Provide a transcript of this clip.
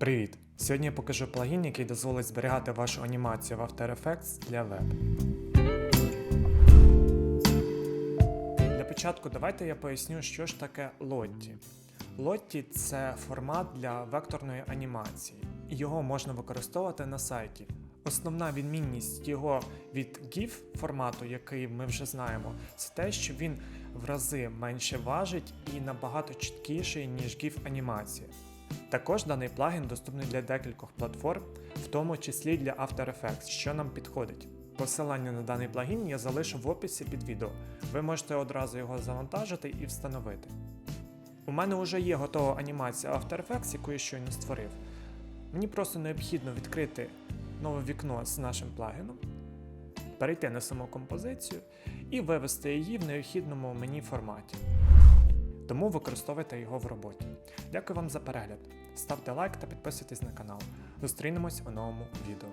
Привіт! Сьогодні я покажу плагін, який дозволить зберігати вашу анімацію в After Effects для веб. Для початку давайте я поясню, що ж таке Lottie. Lottie – це формат для векторної анімації. Його можна використовувати на сайті. Основна відмінність його від GIF формату, який ми вже знаємо, це те, що він в рази менше важить і набагато чіткіший, ніж GIF анімація. Також даний плагін доступний для декількох платформ, в тому числі для After Effects, що нам підходить. Посилання на даний плагін я залишу в описі під відео. Ви можете одразу його завантажити і встановити. У мене вже є готова анімація After Effects, яку я щойно створив. Мені просто необхідно відкрити нове вікно з нашим плагіном, перейти на саму композицію і вивести її в необхідному мені форматі. Тому використовуйте його в роботі. Дякую вам за перегляд. Ставте лайк та підписуйтесь на канал. Зустрінемось у новому відео.